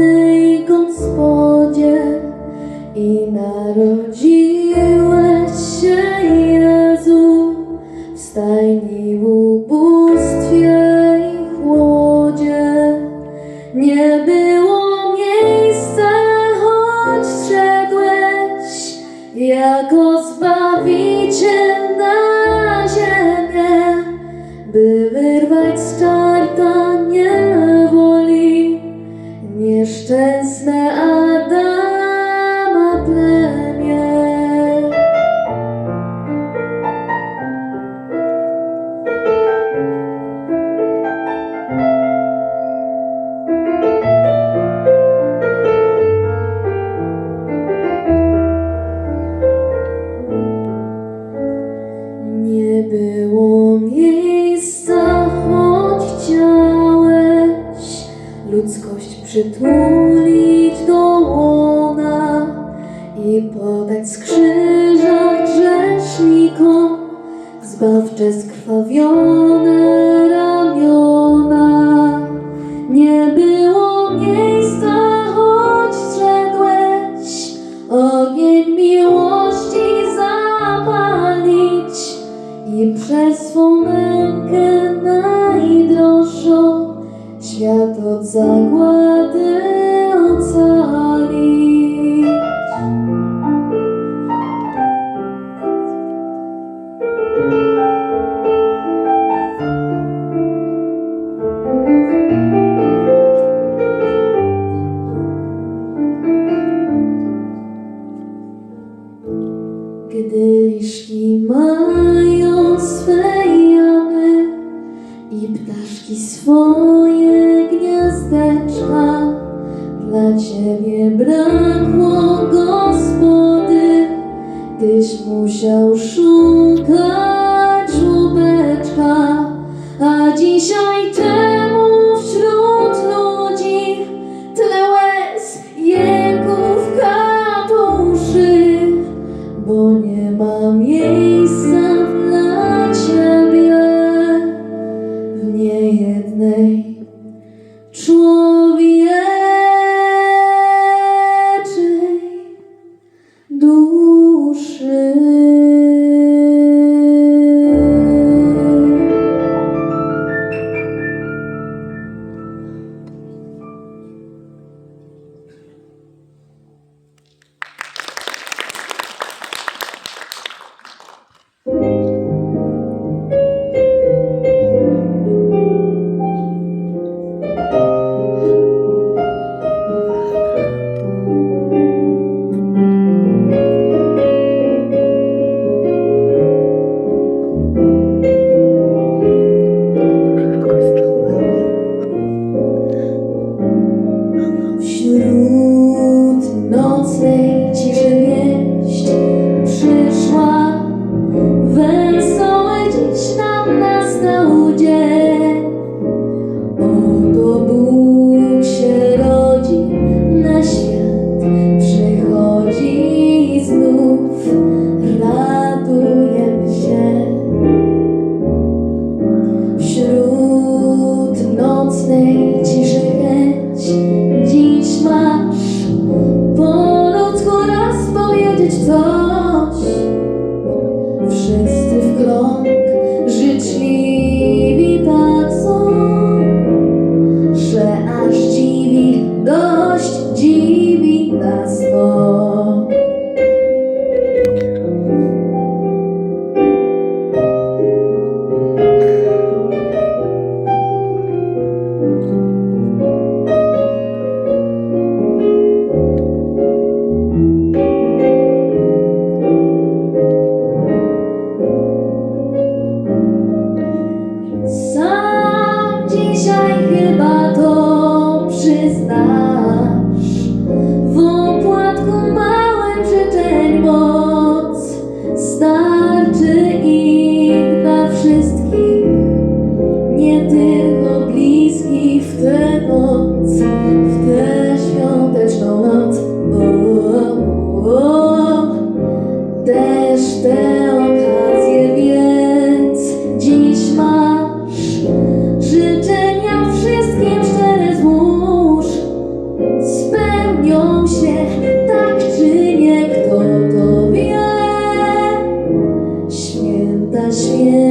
നിന്ന് Nie było miejsca, choć chciałeś, ludzkość przytulić. zbawcze skrwawione ramiona. Nie było miejsca, choć zrzedłeś ogień miłości zapalić i przez swą mękę najdroższą świat od zagłady. Gdy liszki mają swe jamy i ptaszki swoje gniazdeczka, dla ciebie brakło gospody, tyś musiał szukać żłobeczka, a dzisiaj ty. 都市。está. zaśmiewa.